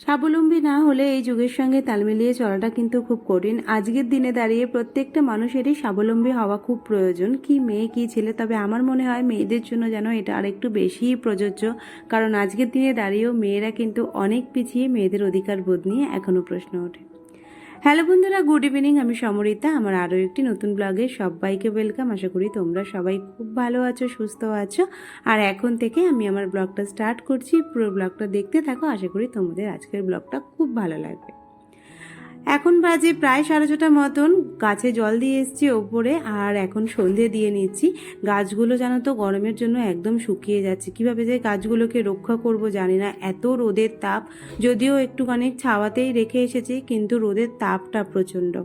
স্বাবলম্বী না হলে এই যুগের সঙ্গে তাল মিলিয়ে চলাটা কিন্তু খুব কঠিন। আজকের দিনে দাঁড়িয়ে প্রত্যেকটা মানুষেরই স্বাবলম্বী হওয়া খুব প্রয়োজন। কি মেয়ে, কি ছেলে? তবে আমার মনে হয় মেয়েদের জন্য যেন এটা আর একটু বেশিই প্রযোজ্য। কারণ আজকের দিনে দাঁড়িয়েও মেয়েরা কিন্তু অনেক পিছিয়ে মেয়েদের অধিকার বোধ নিয়ে এখনও প্রশ্ন ওঠে। হ্যালো বন্ধুরা, গুড ইভিনিং। আমি সমরিতা। আমার আরও একটি নতুন ব্লগে সবাইকে ওয়েলকাম। আশা করি তোমরা সবাই খুব ভালো আছো, সুস্থ আছো। আর এখন থেকে আমি আমার ব্লগটা স্টার্ট করছি। পুরো ব্লগটা দেখতে থাকো। আশা করি তোমাদের আজকের ব্লগটা খুব ভালো লাগবে। এখন বাজে প্রায় সাড়ে ছটা মতন। গাছে জল দিয়ে এসছি ওপরে, আর এখন সন্ধে দিয়ে নিচ্ছি। গাছগুলো জানো তো গরমের জন্য একদম শুকিয়ে যাচ্ছে। কীভাবে যে গাছগুলোকে রক্ষা করব জানি না। এত রোদের তাপ, যদিও একটুখানি ছাওয়াতেই রেখে এসেছি, কিন্তু রোদের তাপটা প্রচণ্ড।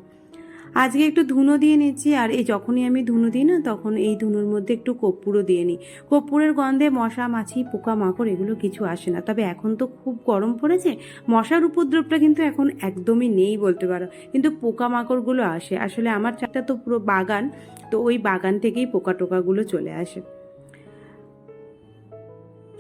আজকে একটু ধুনো দিয়ে নিচ্ছি, আর এই যখনই আমি ধুনো দিই না, তখন এই ধুনোর মধ্যে একটু কর্পূরও দিয়ে নিই। কর্পূরের গন্ধে মশা, মাছি, পোকা, মাকড় এগুলো কিছু আসে না। তবে এখন তো খুব গরম পড়েছে, মশার উপদ্রবটা কিন্তু এখন একদমই নেই বলতে পারো। কিন্তু পোকা, মাকড়গুলো আসে। আসলে আমার চারটা তো পুরো বাগান, তো ওই বাগান থেকেই পোকা টোকাগুলো চলে আসে।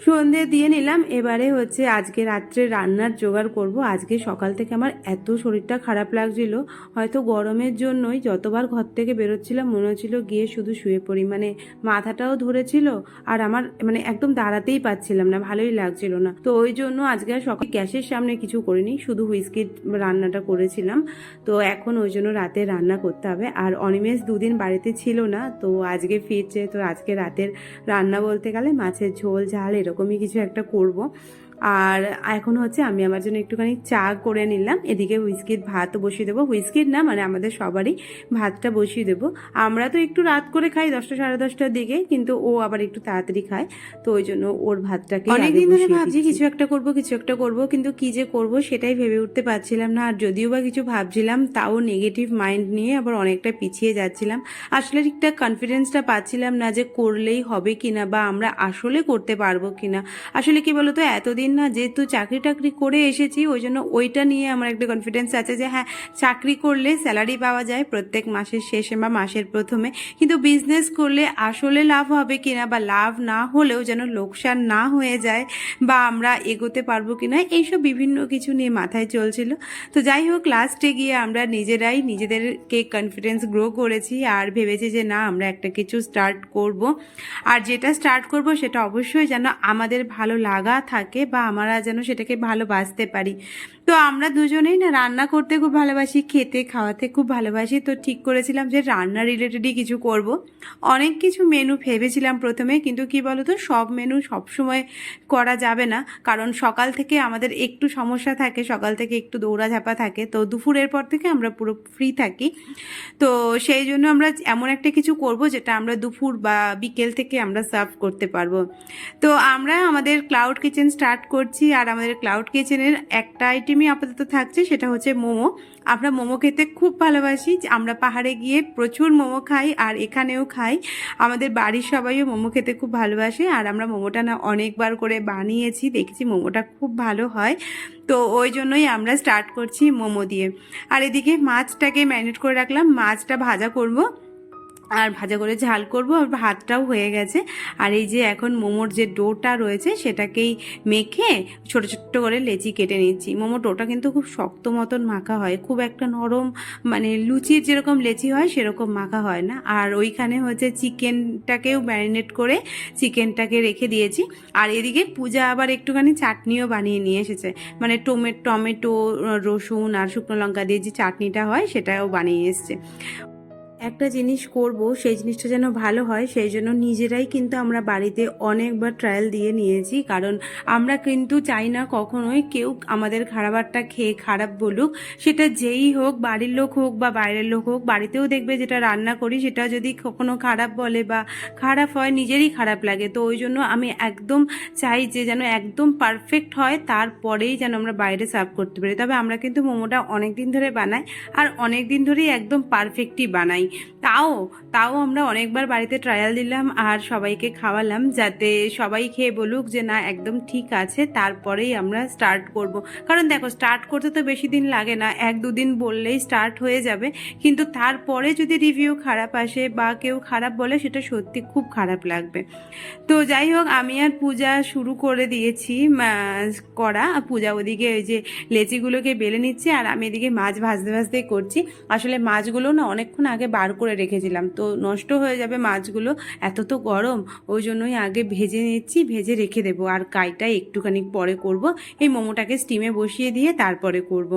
সন্ধে দিয়ে নিলাম। এবারে হচ্ছে আজকে রাত্রে রান্নার জোগাড় করব। আজকে সকাল থেকে আমার এত শরীরটা খারাপ লাগছিল। হয়তো গরমের জন্যই যতবার ঘর থেকে বেরোচ্ছিলাম, মনে হচ্ছিল গিয়ে শুধু শুয়ে পড়ি। মানে মাথাটাও ধরেছিল আর আমার মানে একদম দাঁড়াতেই পাচ্ছিলাম না, ভালোই লাগছিল না। তো ওই জন্য আজকে আর সকাল গ্যাসের সামনে কিছু করিনি, শুধু হুইস্কি রান্নাটা করেছিলাম। তো এখন ওই জন্য রাতে রান্না করতে হবে। আর অনিমেষ দুদিন বাড়িতে ছিল না, তো আজকে ফিরছে। তো আজকে রাতের রান্না বলতে গেলে মাছের ঝোল, ঝাল এরকমই কিছু একটা করব। আর এখন হচ্ছে আমি আমার জন্য একটুখানি চা করে নিলাম। এদিকে হুইস্কির ভাত বসিয়ে দেবো। হুইস্কির না মানে আমাদের সবারই ভাতটা বসিয়ে দেবো। আমরা তো একটু রাত করে খাই দশটা সাড়ে দশটার দিকে কিন্তু ও আবার একটু তাড়াতাড়ি খায়। তো ওই জন্য ওর ভাতটাকে অনেকদিন ধরে ভাবছি কিছু একটা করব কিছু একটা করব কিন্তু কি যে করব সেটাই ভেবে উঠতে পারছিলাম না। আর যদিও বা কিছু ভাবছিলাম তাও নেগেটিভ মাইন্ড নিয়ে আবার অনেকটা পিছিয়ে যাচ্ছিলাম। আসলে ঠিকঠাক কনফিডেন্সটা পাচ্ছিলাম না যে করলেই হবে কিনা বা আমরা আসলে করতে পারব কিনা। আসলে কি বলতো এতদিন না যেহেতু চাকরি টাকরি করে এসেছি, ওই জন্য ওইটা নিয়ে আমার একটা কনফিডেন্স আছে যে হ্যাঁ চাকরি করলে স্যালারি পাওয়া যায় প্রত্যেক মাসের শেষে বা মাসের প্রথমে। কিন্তু বিজনেস করলে আসলে লাভ হবে কিনা বা লাভ না হলেও যেন লোকসান না হয়ে যায় বা আমরা এগোতে পারব কিনা, এইসব বিভিন্ন কিছু নিয়ে মাথায় চলছিল। তো যাই হোক লাস্টে গিয়ে আমরা নিজেরাই নিজেদেরকে কনফিডেন্স গ্রো করেছি আর ভেবেছি যে না, আমরা একটা কিছু স্টার্ট করব। আর যেটা স্টার্ট করব, সেটা অবশ্যই যেন আমাদের ভালো লাগা থাকে বা আমরা যেন সেটাকে ভালোবাসতে পারি। তো আমরা দুজনেই না রান্না করতে খুব ভালোবাসি, খেতে, খাওয়াতে খুব ভালোবাসি। তো ঠিক করেছিলাম যে রান্না রিলেটেডই কিছু করব। অনেক কিছু মেনু ভেবেছিলাম প্রথমে, কিন্তু কি বলতো, সব মেনু সবসময় করা যাবে না। কারণ সকাল থেকে আমাদের একটু সমস্যা থাকে, সকাল থেকে একটু দৌড়াঝাপা থাকে। তো দুপুরের পর থেকে আমরা পুরো ফ্রি থাকি। তো সেই জন্য আমরা এমন একটা কিছু করব যেটা আমরা দুপুর বা বিকেল থেকে আমরা সার্ভ করতে পারব। তো আমরা আমাদের ক্লাউড কিচেন স্টার্ট করছি আর আমাদের ক্লাউড কিচেনের একটা আইটেমই আপাতত থাকছে, সেটা হচ্ছে মোমো। আমরা মোমো খেতে খুব ভালোবাসি আমরা পাহাড়ে গিয়ে প্রচুর মোমো খাই আর এখানেও খাই। আমাদের বাড়ির সবাইও মোমো খেতে খুব ভালোবাসে আর আমরা মোমোটা না অনেকবার করে বানিয়েছি, দেখেছি মোমোটা খুব ভালো হয়। তো ওই জন্যই আমরা স্টার্ট করছি মোমো দিয়ে। আর এদিকে মাছটাকে ম্যারিনেট করে রাখলাম, মাছটা ভাজা করব। আর ভাজা করে ঝাল করব, আর ভাতটাও হয়ে গেছে। আর এই যে এখন মোমোর যে ডোটা রয়েছে, সেটাকেই মেখে ছোট ছোট্ট করে লেচি কেটে নিচ্ছি। মোমোর ডোটা কিন্তু খুব শক্ত মতন মাখা হয়। খুব একটা নরম মানে লুচির যেরকম লেচি হয়, সেরকম মাখা হয় না। আর ওইখানে হচ্ছে চিকেনটাকেও ম্যারিনেট করে চিকেনটাকে রেখে দিয়েছি। আর এদিকে পূজা আবার একটুখানি চাটনিও বানিয়ে নিয়ে এসেছে। মানে টোমে টমেটো, রসুন আর শুকনো লঙ্কা দিয়ে যে চাটনিটা হয়, সেটাও বানিয়ে এসছে। একটা জিনিস করব, সেই জিনিসটা যেন ভালো হয়, সেই জন্য নিজেরাই কিন্তু আমরা বাড়িতে অনেকবার ট্রায়াল দিয়ে নিয়েছি। কারণ আমরা কিন্তু চাই না কখনোই কেউ আমাদের খারাপটা খেয়ে খারাপ বলুক। সেটা যেই হোক, বাড়ির লোক হোক বা বাইরের লোক হোক, বাড়িতেও দেখবে যেটা রান্না করি, সেটা যদি কখনো খারাপ বলে বা খারাপ হয়, নিজেরই খারাপ লাগে। তো ওই জন্য আমি একদম চাই যে যেন একদম পারফেক্ট হয়, তারপরেই যেন আমরা বাইরে সার্ভ করতে পারি। তবে আমরা কিন্তু মোমোটা অনেক দিন ধরে বানাই, আর অনেক দিন ধরেই একদম পারফেক্টই বানাই। তাও তাও আমরা অনেকবার বাড়িতে ট্রায়াল দিলাম আর সবাইকে খাওয়ালাম যাতে সবাই খেয়ে বলুক যে না, একদম ঠিক আছে, তারপরেই আমরা স্টার্ট করব। কারণ দেখো স্টার্ট করতে তো বেশি দিন লাগে না, এক দুদিন বললেই স্টার্ট হয়ে যাবে। কিন্তু তারপরে যদি রিভিউ খারাপ আসে বা কেউ খারাপ বলে, সেটা সত্যি খুব খারাপ লাগবে। তো যাই হোক, আমি আর পূজা শুরু করে দিয়েছি করা। পূজা ওদিকে ওই যে লেচিগুলোকে বেলে নিচ্ছে আর আমি এদিকে মাছ ভাজতে ভাজতে করছি। আসলে মাছগুলো না অনেকক্ষণ আগে বার করে রেখেছিলাম তো নষ্ট হয়ে যাবে মাছগুলো, এত তো গরম, ওই জন্যই আগে ভেজে নিচ্ছি, ভেজে রেখে দেবো আর কাইটা একটুখানি পরে করব, এই মোমোটাকে স্টিমে বসিয়ে দিয়ে তারপরে করব।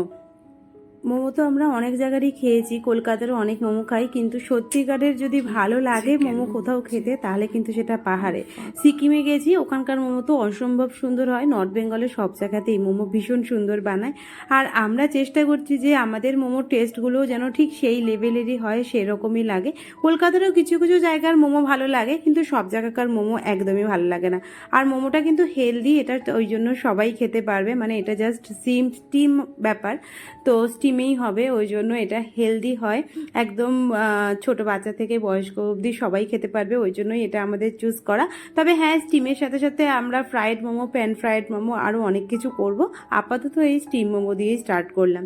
মোমো তো আমরা অনেক জায়গারই খেয়েছি কলকাতারও অনেক মোমো খাই কিন্তু সত্যিকারের যদি ভালো লাগে মোমো কোথাও খেতে তাহলে কিন্তু সেটা পাহাড়ে। সিকিমে গেছি ওখানকার মোমো তো অসম্ভব সুন্দর হয় নর্থ বেঙ্গলের সব জায়গাতেই মোমো ভীষণ সুন্দর বানায়। আর আমরা চেষ্টা করছি যে আমাদের মোমোর টেস্টগুলো যেন ঠিক সেই লেভেলেরই হয় সেরকমই লাগে। কলকাতারও কিছু কিছু জায়গার মোমো ভালো লাগে কিন্তু সব জায়গাকার মোমো একদমই ভালো লাগে না। আর মোমোটা কিন্তু হেলদি এটা ওই জন্য সবাই খেতে পারবে মানে এটা জাস্ট সিম স্টিম ব্যাপার। তো স্টিমেই হবে, ওই জন্য এটা হেলদি হয়। একদম ছোট বাচ্চা থেকে বয়স্ক অবধি সবাই খেতে পারবে, ওই জন্যই এটা আমাদের চুজ করা। তবে হ্যাঁ স্টিমের সাথে সাথে আমরা fried momo pan fried momo আরও অনেক কিছু করব। আপাতত এই স্টিম মোমো দিয়েই স্টার্ট করলাম।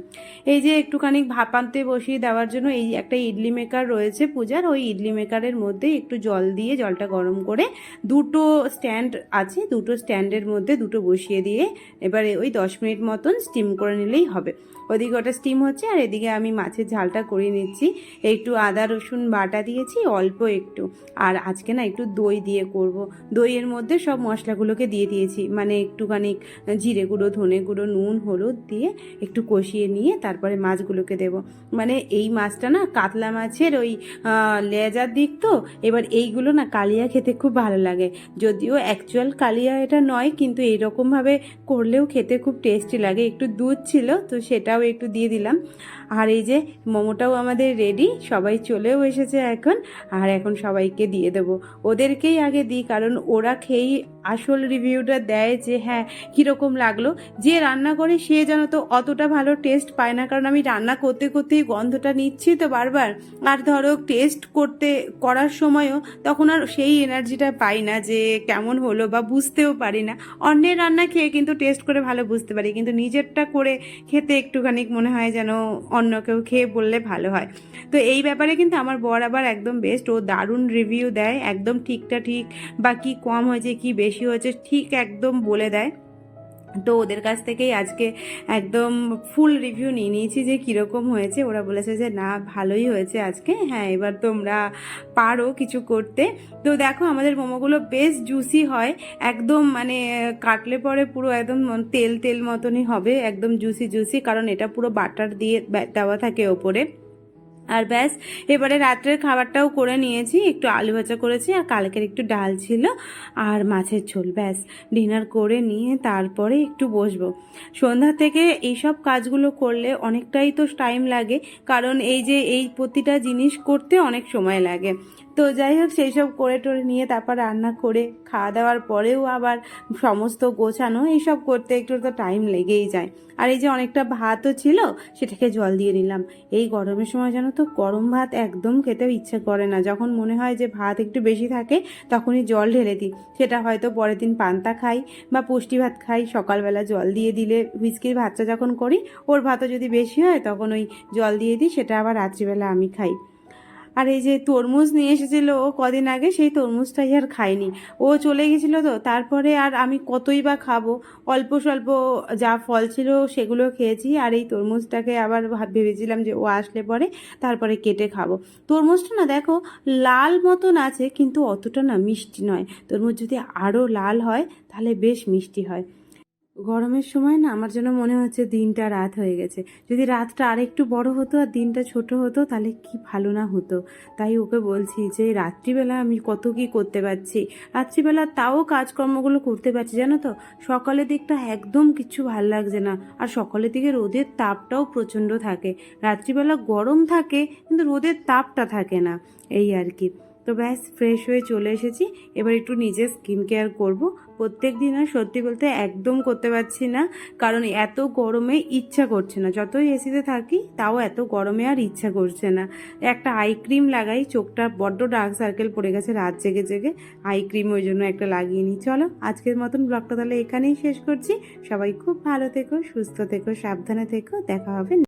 এই যে একটুখানি ভাপান্তে বসিয়ে দেওয়ার জন্য এই একটা ইডলি মেকার রয়েছে পূজার, ওই ইডলি মেকারের মধ্যে একটু জল দিয়ে জলটা গরম করে দুটো স্ট্যান্ড আছে, দুটো স্ট্যান্ডের মধ্যে দুটো বসিয়ে দিয়ে এবারে ওই দশ মিনিট মতন স্টিম করে নিলেই হবে। ওদিকে ওটা স্টিম হচ্ছে আর এদিকে আমি মাছের ঝালটা করে নিচ্ছি। একটু আদা, রসুন বাটা দিয়েছি, অল্প একটু। আর আজকে না একটু দই দিয়ে করব। দইয়ের মধ্যে সব মশলাগুলোকে দিয়ে দিয়েছি। মানে একটুখানি জিরে গুঁড়ো, ধনে গুঁড়ো, নুন, হলুদ দিয়ে একটু কষিয়ে নিয়ে তারপরে মাছগুলোকে দেব। মানে এই মাছটা না কাতলা মাছের ওই লেজার দিক তো, এবার এইগুলো না কালিয়া খেতে খুব ভালো লাগে। যদিও অ্যাকচুয়াল কালিয়া এটা নয়, কিন্তু এইরকমভাবে করলেও খেতে খুব টেস্টি লাগে। একটু দুধ ছিল, তো সেটাও একটু দিয়ে দিলাম। আর এই যে মোমোটাও আমাদের রেডি সবাই চলেও এসেছে এখন, আর এখন সবাইকে দিয়ে দেবো। ওদেরকেই আগে দিই, কারণ ওরা খেয়েই আসল রিভিউটা দেয় যে হ্যাঁ কীরকম লাগল। যে রান্না করে সে যেন তো অতটা ভালো টেস্ট পায় না, কারণ আমি রান্না করতে করতেই গন্ধটা নিচ্ছি তো বারবার। আর ধরো টেস্ট করতে, করার সময়ও তখন আর সেই এনার্জিটা পাই না যে কেমন হলো বা বুঝতেও পারি না। অন্যের রান্না খেয়ে কিন্তু টেস্ট করে ভালো বুঝতে পারি, কিন্তু নিজেরটা করে খেতে একটুখানি মনে হয় যেন অন্য কেউ খেয়ে বললে ভালো হয়। তো এই ব্যাপারে কিন্তু আমার বর আবার একদম বেস্ট ও দারুণ রিভিউ দেয়, একদম ঠিকটা ঠিক, বা কি কম হয়েছে, কি বেশি হয়েছে, ঠিক একদম বলে দেয়। তো ওদের কাছ থেকেই আজকে একদম ফুল রিভিউ নিয়ে নিয়েছি যে কীরকম হয়েছে। ওরা বলেছে যে, না, ভালোই হয়েছে আজকে। হ্যাঁ এবার তোমরা পারো কিছু করতে। তো দেখো, আমাদের মোমোগুলো বেশ জুসি হয়। একদম মানে কাটলে পরে পুরো একদম তেল তেল মতনই হবে। একদম জুসি জুসি কারণ এটা পুরো বাটার দিয়ে দেওয়া থাকে ওপরে। আর ব্যাস, এবারে রাত্রের খাবারটাও করে নিয়েছি। একটু আলু ভাজা করেছি আর কালকের একটু ডাল ছিল আর মাছের ঝোল, ব্যাস। ডিনার করে নিয়ে তারপরে একটু বসবো। সন্ধ্যা থেকে এইসব কাজগুলো করলে অনেকটাই তো টাইম লাগে, কারণ এই যে এই প্রতিটা জিনিস করতে অনেক সময় লাগে। তো যাই হোক সেই সব করে টোরে নিয়ে তারপর রান্না করে খাওয়া দাওয়ার পরেও আবার সমস্ত গোছানো, এইসব করতে একটু তো টাইম লেগেই যায়। আর এই যে অনেকটা ভাতও ছিল, সেটাকে জল দিয়ে নিলাম। এই গরমের সময় জানো তো, গরম ভাত একদম খেতেও ইচ্ছে করে না। যখন মনে হয় যে ভাত একটু বেশি থাকে, তখনই জল ঢেলে দিই। সেটা হয়তো পরের দিন পান্তা খাই বা পুষ্টি ভাত খাই, সকালবেলা জল দিয়ে দিলে হুইস্কির ভাতটা যখন করি, ওর ভাতও যদি বেশি হয়, তখন ওই জল দিয়ে দিই, সেটা আবার রাত্রিবেলা আমি খাই। আর এই যে তরমুজ নিয়ে এসেছিল ও কদিন আগে, সেই তরমুজটাই আর খাইনি ও চলে গেছিল তো, তারপরে আর আমি কতই বা খাব? অল্প স্বল্প যা ফল ছিল সেগুলো খেয়েছি আর এই তরমুজটাকে আবার ভেবেছিলাম যে ও আসলে পরে তারপরে কেটে খাব। তরমুজটা না দেখো লাল মতন আছে, কিন্তু অতটা না মিষ্টি নয়। তরমুজ যদি আরও লাল হয়, তাহলে বেশ মিষ্টি হয়। গরমের সময় না আমার যেন মনে হচ্ছে দিনটা রাত হয়ে গেছে। যদি রাতটা আর একটু বড় হতো আর দিনটা ছোট হতো, তাহলে কি ভালো না হতো। তাই ওকে বলছি যে, রাত্রিবেলা আমি কত কি করতে পারছি? রাত্রিবেলা তাও কাজকর্মগুলো করতে পারছি, জানো তো? সকালের দিকটা একদম কিছু ভালো লাগছে না। আর সকালের দিকে রোদের তাপটাও প্রচণ্ড থাকে। রাত্রিবেলা গরম থাকে, কিন্তু রোদের তাপটা থাকে না। এই আর কি। তো ব্যাস, ফ্রেশ হয়ে চলে এসেছি। এবার একটু নিজের স্কিন কেয়ার করব। প্রত্যেক দিন আর সত্যি বলতে একদম করতে পারছি না, কারণ এত গরমে ইচ্ছা করছে না। যতই এসিতে থাকি, তাও এত গরমে আর ইচ্ছা করছে না। একটা আই ক্রিম লাগাই, চোখটা বড্ড ডার্ক সার্কেল পড়ে গেছে রাত জেগে জেগে। আই ক্রিম ওই জন্য একটা লাগিয়ে নিই। চলো, আজকের মতন ব্লগটা তাহলে এখানেই শেষ করছি। সবাই খুব ভালো থেকো, সুস্থ থেকো, সাবধানে থেকো। দেখা হবে